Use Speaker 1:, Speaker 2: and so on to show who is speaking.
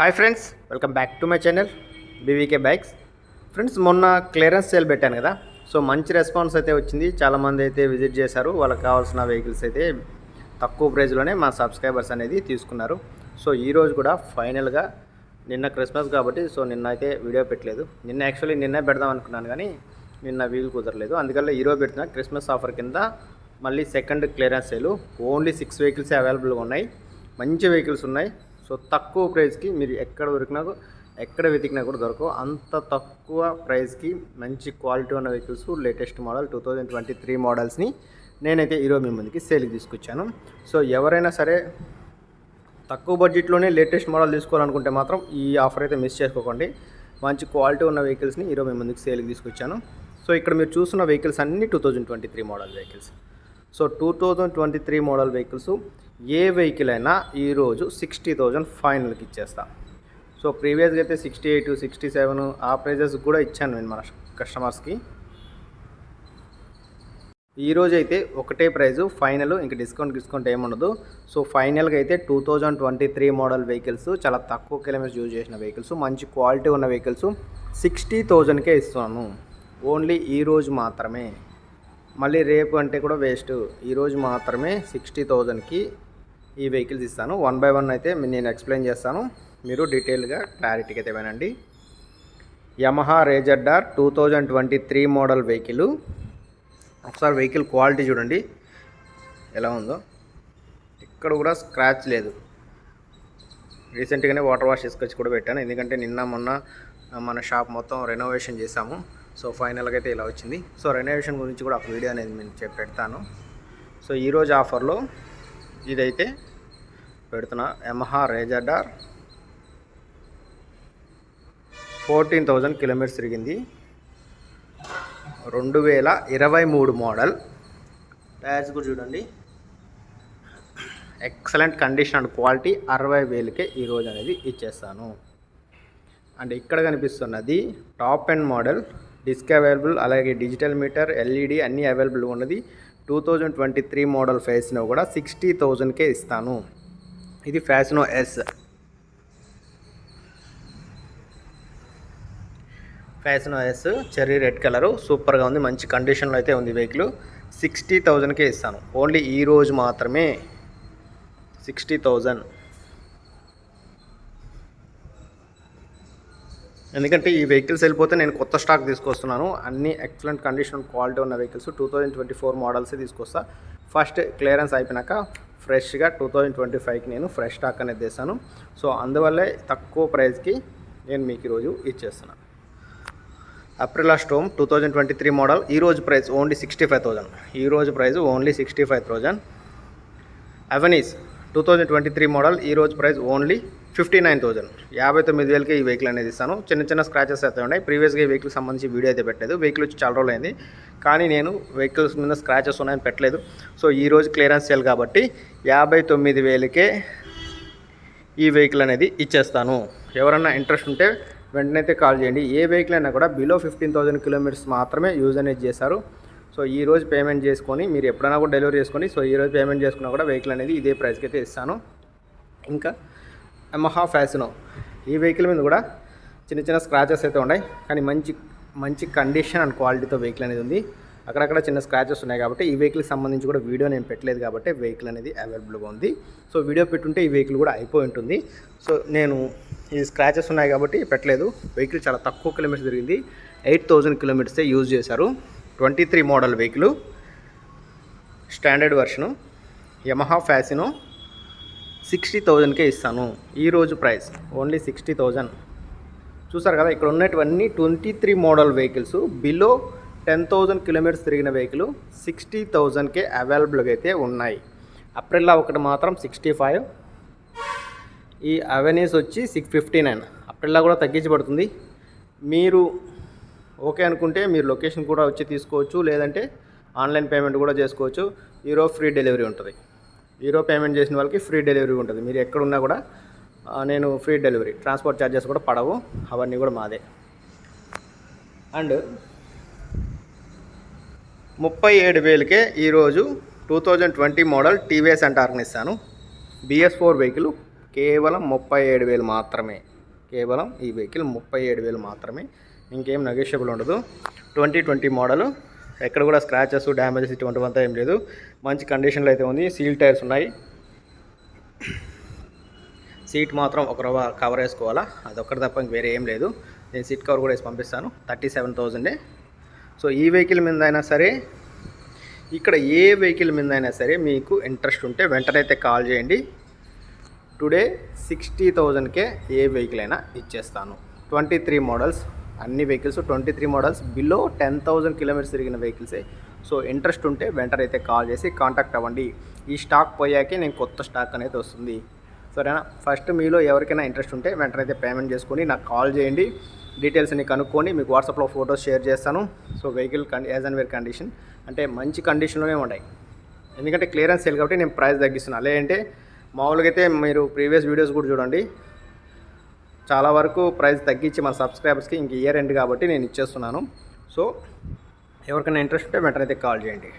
Speaker 1: Hi friends welcome back to my channel BVK bikes friends మొన్న clearance sale పెట్టాను కదా so మంచి response అయితే వచ్చింది. చాలామంది అయితే విజిట్ చేశారు. వాళ్ళకి కావాల్సిన వెహికల్స్ అయితే తక్కువ ప్రైస్లోనే మా సబ్స్క్రైబర్స్ అనేది తీసుకున్నారు. సో ఈరోజు కూడా ఫైనల్గా నిన్న క్రిస్మస్ కాబట్టి సో నిన్న అయితే వీడియో పెట్టలేదు. నిన్న యాక్చువల్లీ నిన్నే పెడదాం అనుకున్నాను కానీ నిన్న వీలు కుదరలేదు. అందుకని ఈరోజు పెడుతున్నా క్రిస్మస్ ఆఫర్ కింద మళ్ళీ second clearance sale only six vehicles అవైలబుల్గా ఉన్నాయి. మంచి వెహికల్స్ ఉన్నాయి. సో తక్కువ ప్రైస్కి మీరు ఎక్కడ దొరికినా ఎక్కడ వెతికినా కూడా దొరకవు. అంత తక్కువ ప్రైస్కి మంచి క్వాలిటీ ఉన్న vehicles latest model two thousand twenty three మోడల్స్ని నేనైతే ఈరోజు మీ ముందుకి సేల్కి తీసుకొచ్చాను. సో ఎవరైనా సరే తక్కువ బడ్జెట్లోనే లేటెస్ట్ మోడల్ తీసుకోవాలనుకుంటే మాత్రం ఈ ఆఫర్ అయితే మిస్ చేసుకోకండి. మంచి క్వాలిటీ ఉన్న వెహికల్స్ని ఈరోజు మీ ముందుకు సేల్కి తీసుకొచ్చాను. సో ఇక్కడ మీరు చూస్తున్న వెహికల్స్ అన్ని two thousand twenty three model vehicles. So two thousand twenty three model vehicles ఏ వెహికల్ అయినా ఈరోజు సిక్స్టీ థౌజండ్ ఫైనల్కి ఇచ్చేస్తా. సో ప్రీవియస్గా అయితే సిక్స్టీ ఎయిట్ సిక్స్టీ సెవెన్ ఆ ప్రైజెస్ కూడా ఇచ్చాను నేను మన కస్టమర్స్కి. ఈరోజు అయితే ఒకటే ప్రైజు ఫైనల్ ఇంక డిస్కౌంట్ డిస్కౌంట్ ఏముండదు సో ఫైనల్గా అయితే two thousand twenty three model vehicles చాలా తక్కువ కిలోమీటర్స్ యూజ్ చేసిన వెహికల్స్ మంచి క్వాలిటీ ఉన్న వెహికల్స్ సిక్స్టీ థౌజండ్కే ఇస్తున్నాను. ఓన్లీ ఈ రోజు మాత్రమే. మళ్ళీ రేపు అంటే కూడా వేస్ట్. ఈరోజు మాత్రమే సిక్స్టీ థౌజండ్కి ఈ వెహికల్స్ ఇస్తాను. వన్ బై వన్ అయితే నేను ఎక్స్ప్లెయిన్ చేస్తాను. మీరు డీటెయిల్గా క్లారిటీకి అయితే వినండి. Yamaha రేజర్డార్ two thousand twenty three model vehicle ఒకసారి వెహికల్ క్వాలిటీ చూడండి. ఎలా ఉందో. ఇక్కడ కూడా స్క్రాచ్ లేదు. రీసెంట్గానే వాటర్ వాష్ తీసుకొచ్చి కూడా పెట్టాను. ఎందుకంటే నిన్న మొన్న మన షాప్ మొత్తం రెనోవేషన్ చేశాము. సో ఫైనల్గా అయితే ఇలా వచ్చింది. సో రెనోవేషన్ గురించి కూడా ఒక వీడియో అనేది నేను చెప్పి పెడతాను. సో ఈరోజు ఆఫర్లో ఇదైతే పెడుతున్నా. యమహా రేజర్డార్. ఫోర్టీన్ థౌజండ్ కిలోమీటర్స్ తిరిగింది. రెండు వేల ఇరవై మూడు మోడల్. టైర్స్ కూడా చూడండి. ఎక్సలెంట్ కండిషన్ అండ్ క్వాలిటీ అరవై వేలకే ఈరోజు అనేది ఇచ్చేస్తాను. అండ్ ఇక్కడ కనిపిస్తున్నది top and model disc available అలాగే డిజిటల్ మీటర్ ఎల్ఈడి అన్నీ అవైలబుల్ ఉన్నది. Two thousand twenty three model ఫేస్ను కూడా సిక్స్టీ థౌజండ్కే ఇస్తాను. ఇది Fascino S. Fascino S cherry red colour సూపర్గా ఉంది మంచి కండిషన్లో అయితే ఉంది వెహికల్ సిక్స్టీ థౌజండ్కే ఇస్తాను. ఓన్లీ ఈ రోజు మాత్రమే సిక్స్టీ థౌజండ్ ఎందుకంటే ఈ వెహికల్స్ వెళ్ళిపోతే నేను కొత్త స్టాక్ తీసుకొస్తున్నాను. అన్ని ఎక్సలెంట్ కండిషన్ క్వాలిటీ ఉన్న vehicles two thousand twenty four models తీసుకొస్తా. ఫస్ట్ క్లియరెన్స్ అయిపోయినాక ఫ్రెష్గా టూ థౌజండ్ ట్వంటీ ఫైవ్కి నేను ఫ్రెష్ స్టాక్ అనేది తెస్తాను. సో అందువల్లే తక్కువ ప్రైస్కి నేను మీకు ఈరోజు ఇచ్చేస్తున్నాను Aprilia Storm two thousand twenty three model ఈ రోజు price only sixty five thousand ఈ రోజు price only sixty five thousand Avenis two thousand twenty three model ఈ రోజు price only fifty nine thousand. యాభై తొమ్మిది వేలకి ఈ వెహికల్ అనేది ఇస్తాను. చిన్న చిన్న స్క్రాచెస్ అయితే ఉన్నాయి. ప్రీవియస్గా ఈ వెహికల్ సంబంధించి వీడియో అయితే పెట్టలేదు. వెహికల్ వచ్చి చాలా రోజులు అయింది. కానీ నేను వెహికల్స్ మీద స్క్రాచెస్ ఉన్నాయని పెట్టలేదు. సో ఈ రోజు క్లియరెన్స్ సేల్ కాబట్టి యాభై తొమ్మిది వేలకే ఈ వెహికల్ అనేది ఇచ్చేస్తాను. ఎవరన్నా ఇంట్రెస్ట్ ఉంటే వెంటనే అయితే కాల్ చేయండి. ఏ వెహికల్ అయినా కూడా బిలో ఫిఫ్టీన్ థౌసండ్ కిలోమీటర్స్ మాత్రమే యూజ్ అనేది చేశారు. సో ఈ రోజు పేమెంట్ చేసుకొని మీరు ఎప్పుడైనా కూడా డెలివరీ చేసుకొని సో ఈ రోజు పేమెంట్ చేసుకున్నా కూడా వెహికల్ అనేది ఇదే ప్రైస్కి అయితే ఇస్తాను. ఇంకా యమహా ఫ్యాసినో ఈ వెహికల్ మీద కూడా చిన్న చిన్న స్క్రాచెస్ అయితే ఉన్నాయి. కానీ మంచి మంచి కండిషన్ అండ్ క్వాలిటీతో వెహికల్ అనేది ఉంది. అక్కడక్కడ చిన్న స్క్రాచెస్ ఉన్నాయి కాబట్టి ఈ వెహికల్కి సంబంధించి కూడా వీడియో నేను పెట్టలేదు కాబట్టి వెహికల్ అనేది అవైలబుల్గా ఉంది. సో వీడియో పెట్టుంటే ఈ వెహికల్ కూడా అయిపోయి ఉంటుంది. సో నేను ఈ స్క్రాచెస్ ఉన్నాయి కాబట్టి పెట్టలేదు. వెహికల్ చాలా తక్కువ కిలోమీటర్స్ జరిగింది ఎయిట్ థౌజండ్ కిలోమీటర్సే యూజ్ చేశారు. Twenty three model vehicle standard version Yamaha Fascino sixty థౌజండ్కే ఇస్తాను. ఈరోజు ప్రైస్ ఓన్లీ సిక్స్టీ థౌజండ్. చూసారు కదా ఇక్కడ ఉన్నటువన్నీ twenty three model vehicles below ten thousand kilometres తిరిగిన వెహికల్ సిక్స్టీ థౌజండ్కే అవైలబుల్గా అయితే ఉన్నాయి. అప్రిల్లా ఒకటి మాత్రం సిక్స్టీ ఫైవ్. ఈ అవెన్యూస్ వచ్చి సిక్స్ ఫిఫ్టీ నైన్. అప్రిల్లా కూడా తగ్గించబడుతుంది. మీరు ఓకే అనుకుంటే మీరు లొకేషన్ కూడా వచ్చి తీసుకోవచ్చు లేదంటే ఆన్లైన్ పేమెంట్ కూడా చేసుకోవచ్చు. ఈరో ఫ్రీ డెలివరీ ఉంటుంది. ఈరో పేమెంట్ చేసిన వాళ్ళకి ఫ్రీ డెలివరీ ఉంటుంది. మీరు ఎక్కడున్నా కూడా నేను ఫ్రీ డెలివరీ ట్రాన్స్పోర్ట్ ఛార్జెస్ కూడా పడవు. అవన్నీ కూడా మాదే. అండ్ ముప్పై ఏడు వేలకే ఈరోజు two thousand twenty model TVS అంటార్ని ఇస్తాను బిఎస్ ఫోర్ వెహికల్ కేవలం ముప్పై ఏడు వేలు మాత్రమే. కేవలం ఈ వెహికల్ ముప్పై ఏడు వేలు మాత్రమే. ఇంకేం నెగోషియబుల్ ఉండదు. Twenty twenty model. ఎక్కడ కూడా స్క్రాచెస్ డ్యామేజెస్ ఇటువంటివంతా ఏం లేదు. మంచి కండిషన్లో అయితే ఉంది. సీల్ టైర్స్ ఉన్నాయి. సీట్ మాత్రం ఒక రవ్వ కవర్ వేసుకోవాలా? అదొక్కటి తప్ప ఇంక వేరే ఏం లేదు. నేను సీట్ కవర్ కూడా వేసి పంపిస్తాను. థర్టీ సెవెన్ థౌజండే. సో ఈ వెహికల్ మీద అయినా సరే ఇక్కడ ఏ వెహికల్ మీద అయినా సరే మీకు ఇంట్రెస్ట్ ఉంటే వెంటనే అయితే కాల్ చేయండి. టుడే సిక్స్టీ థౌజండ్కే ఏ వెహికల్ అయినా ఇచ్చేస్తాను. ట్వంటీ త్రీ మోడల్స్ అన్ని vehicles twenty three models below ten thousand kilometres తిరిగిన వెహికల్సే. సో ఇంట్రెస్ట్ ఉంటే వెంటనే అయితే కాల్ చేసి కాంటాక్ట్ అవ్వండి. ఈ స్టాక్ పోయాకే నేను కొత్త స్టాక్ అనేది వస్తుంది. సరేనా? ఫస్ట్ మీలో ఎవరికైనా ఇంట్రెస్ట్ ఉంటే వెంటనే అయితే పేమెంట్ చేసుకొని నాకు కాల్ చేయండి. డీటెయిల్స్ అన్ని కనుక్కొని మీకు వాట్సాప్లో ఫొటోస్ షేర్ చేస్తాను. సో వెహికల్ కండి యాజ్ అండ్ వేర్ కండిషన్ అంటే మంచి కండిషన్లోనే ఉన్నాయి ఎందుకంటే క్లియరెన్స్ సేల్ కాబట్టి నేను ప్రైస్ తగ్గిస్తున్నాను లేదంటే మామూలుగా అయితే మీరు ప్రీవియస్ వీడియోస్ కూడా చూడండి. చాలా వరకు ప్రైస్ తగ్గించి మన సబ్స్క్రైబర్స్కి ఇంక ఇయర్ ఎండ్ కాబట్టి నేను ఇచ్చేస్తున్నాను. సో ఎవరికైనా ఇంట్రెస్ట్ ఉంటే వెంటనే అయితే కాల్ చేయండి.